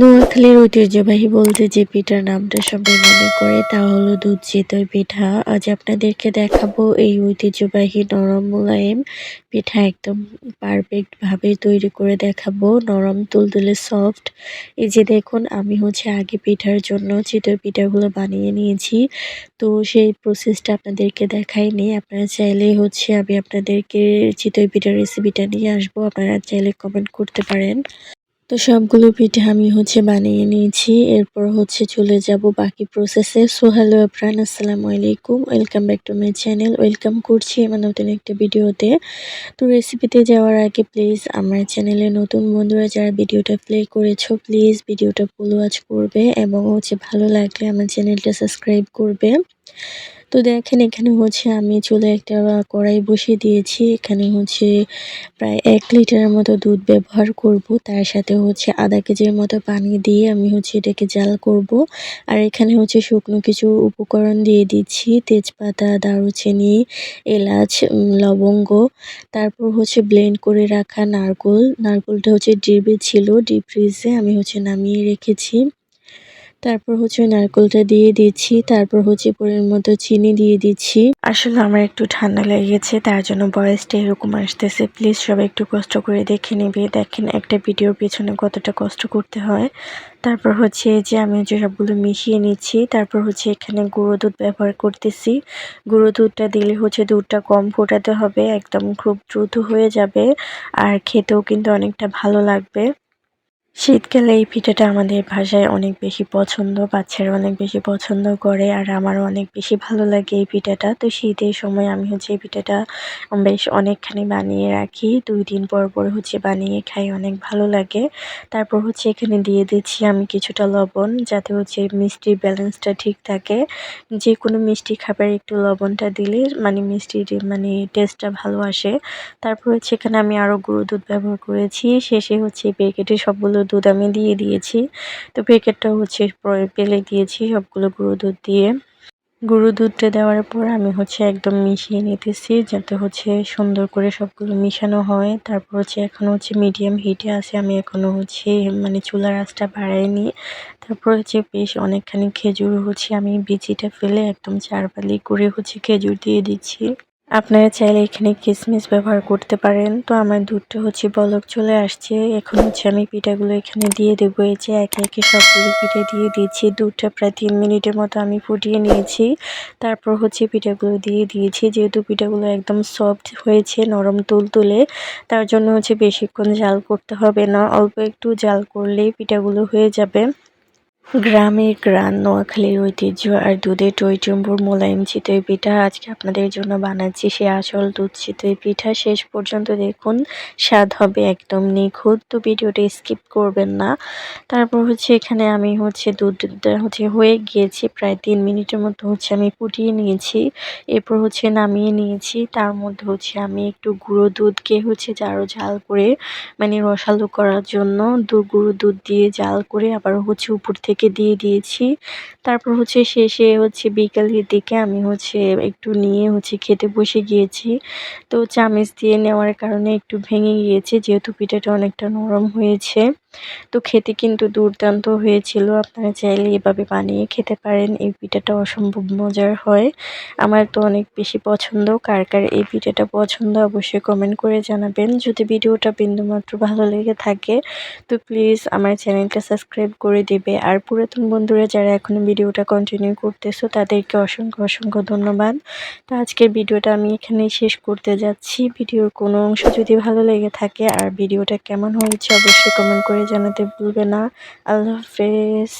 নোয়াখালীর ঐতিহ্যবাহী বলতে যে পিঠার নামটা সবাই মনে করে, তা হলো দুধ চিতই পিঠা। আজ আপনাদেরকে দেখাবো এই ঐতিহ্যবাহী নরম মোলায়েম পিঠা একদম পারফেক্ট ভাবে তৈরি করে দেখাবো। নরম, তুলতুলে সফট এই যে দেখুন, আমি হচ্ছে আগে পিঠার জন্য চিতই পিঠাগুলো বানিয়ে নিয়েছি। তো সেই প্রসেসটা আপনাদেরকে দেখাইনি। আপনারা চাইলে হচ্ছে আমি আপনাদেরকে চিতই পিঠার রেসিপিটা নিয়ে আসব। আপনারা চাইলে কমেন্ট করতে পারেন। তো সবগুলো পিঠে আমি হচ্ছে বানিয়ে নিয়েছি। এরপর হচ্ছে চলে যাব বাকি প্রসেসে সো হ্যালো আফরান আসসালামু আলাইকুম। Welcome back to my channel welcome করছি আমার নতুন একটা ভিডিওতে। তো রেসিপিতে যাওয়ার আগে প্লিজ আমার চ্যানেলে নতুন বন্ধুরা যারা ভিডিওটা প্লে করেছ প্লিজ ভিডিওটা ফুল ওয়াচ করবে এবং হচ্ছে ভালো লাগলে আমার চ্যানেলটা সাবস্ক্রাইব করবে। তো দেখেন, এখানে হচ্ছে আমি চুলে একটা কড়াই বসিয়ে দিয়েছি। এখানে হচ্ছে প্রায় এক লিটারের মতো দুধ ব্যবহার করব। তার সাথে হচ্ছে আধা কেজির মতো পানি দিয়ে আমি হচ্ছে এটাকে জাল করব। আর এখানে হচ্ছে শুকনো কিছু উপকরণ দিয়ে দিচ্ছি। তেজপাতা, দারুচিনি, এলাচ লবঙ্গ, তারপর হচ্ছে ব্লেন্ড করে রাখা নারকোল। নারকোলটা হচ্ছে ডিপে ছিল, ডিপ ফ্রিজে আমি হচ্ছে নামিয়ে রেখেছি। তারপর হচ্ছে নারকেলটা দিয়ে দিচ্ছি, তারপর হচ্ছে পরের মতো চিনি দিয়ে দিচ্ছি। আসলে আমার একটু ঠান্ডা লেগেছে, তার জন্য বয়সটা এরকম আসতেছে। প্লিজ সবাই একটু কষ্ট করে দেখে নেবে, দেখেন একটা ভিডিওর পেছনে কতটা কষ্ট করতে হয়। তারপর হচ্ছে যে আমি হচ্ছে সবগুলো মিশিয়ে নিচ্ছি, তারপর হচ্ছে এখানে গুঁড়ো দুধ ব্যবহার করতেছি। গুঁড়ো দুধটা দিলে হচ্ছে দুধটা কম ফোটাতে হবে, একদম খুব দ্রুত হয়ে যাবে, আর খেতেও কিন্তু অনেকটা ভালো লাগবে। শীতকালে এই পিঠাটা আমাদের ভাষায় অনেক বেশি পছন্দ, বাচ্চারা অনেক বেশি পছন্দ করে আর আমারও অনেক বেশি ভালো লাগে এই পিঠাটা। তো শীতের সময় আমি হচ্ছে এই পিঠাটা বেশ অনেকখানি বানিয়ে রাখি। দুই দিন পর পর হচ্ছে বানিয়ে খাই, অনেক ভালো লাগে। তারপর হচ্ছে এখানে দিয়ে দিচ্ছি আমি কিছুটা লবণ, যাতে হচ্ছে মিষ্টির ব্যালেন্সটা ঠিক থাকে। যে কোনো মিষ্টি খাবার একটু লবণটা দিলে মানে মিষ্টির মানে টেস্টটা ভালো আসে। তারপর হচ্ছে এখানে আমি আরও গুঁড়ো দুধ ব্যবহার করেছি। শেষে হচ্ছে এই প্যাকেটে সবগুলো দুধ আমি দিয়ে দিয়েছি। তো প্যাকেটটা হচ্ছে পেলে দিয়েছি সবগুলো গুঁড়ো দুধ দিয়ে। গুঁড়ো দুধটা দেওয়ার পর আমি হচ্ছে একদম মিশিয়ে নিতেছি যাতে হচ্ছে সুন্দর করে সবগুলো মিশানো হয়। তারপর হচ্ছে এখন হচ্ছে মিডিয়াম হিটে আছে, আমি এখনও হচ্ছে মানে চুলার আঁচটা বাড়াইনি। তারপর হচ্ছে বেশ অনেকখানি খেজুর হচ্ছে আমি বিচিটা ফেলে একদম চারপালি করে হচ্ছে খেজুর দিয়ে দিচ্ছি। আপনারা চাইলে এখানে কিসমিস ব্যবহার করতে পারেন। তো আমার দুধটা হচ্ছে বলক চলে আসছে। এখন হচ্ছে আমি পিঠাগুলো এখানে দিয়ে দেবো। এই যে একে একে সবগুলো পিঠে দিয়ে দিয়েছি দুধটা প্রায় তিন মিনিটের মতো আমি ফুটিয়ে নিয়েছি। তারপর হচ্ছে পিঠাগুলো দিয়ে দিয়েছি। যেহেতু পিঠাগুলো একদম সফট হয়েছে, নরম তুল তুলে তার জন্য হচ্ছে বেশিক্ষণ জাল করতে হবে না। অল্প একটু জাল করলেই পিঠাগুলো হয়ে যাবে। গ্রামের গ্রান, নোয়াখালীর ঐতিহ্য আর দুধের টইটুম্বুর মোলায়েম চিতই পিঠা আজকে আপনাদের জন্য বানাচ্ছি। সে আসল দুধ চিতই পিঠা। শেষ পর্যন্ত দেখুন, স্বাদ হবে একদম নিখুঁত। তো ভিডিওটা স্কিপ করবেন না। তারপর হচ্ছে এখানে আমি হচ্ছে দুধটা হচ্ছে হয়ে গিয়েছি, প্রায় তিন মিনিটের মতো হচ্ছে আমি ফুটিয়ে নিয়েছি। এরপর হচ্ছে নামিয়ে নিয়েছি। তার মধ্যে হচ্ছে আমি একটু গুঁড়ো দুধকে হচ্ছে আরও ঝাল করে মানে রসালো করার জন্য দু গুঁড়ো দুধ দিয়ে জাল করে আবার হচ্ছে উপর থেকে থেকে দিয়ে দিয়েছি। তারপর হচ্ছে শেষে হচ্ছে বিকালের দিকে আমি হচ্ছে একটু নিয়ে হচ্ছে খেতে বসে গিয়েছি। তো চামিচ দিয়ে নেওয়ার কারণে একটু ভেঙে গিয়েছে, যেহেতু পিঠাটা অনেকটা নরম হয়েছে। তো খেতে কিন্তু দুর্দান্ত হয়েছিল। আপনারা চাইলে এভাবে বানিয়ে খেতে পারেন। এই পিঠাটা অসম্ভব মজার হয়। আমার তো অনেক বেশি পছন্দ। কার কার এই পিঠাটা পছন্দ অবশ্যই কমেন্ট করে জানাবেন। যদি ভিডিওটা বিন্দুমাত্র ভালো লেগে থাকে, তো প্লিজ আমার চ্যানেলটা সাবস্ক্রাইব করে দেবে। আর পুরাতন বন্ধুরা যারা এখনও ভিডিওটা কন্টিনিউ করতেছো, তাদেরকে অসংখ্য অসংখ্য ধন্যবাদ। তো আজকের ভিডিওটা আমি এখানেই শেষ করতে যাচ্ছি। ভিডিওর কোনো অংশ যদি ভালো লেগে থাকে আর ভিডিওটা কেমন হয়েছে, অবশ্যই কমেন্ট করে জানাতে ভুলবে না। আল্লাহ হাফেজ।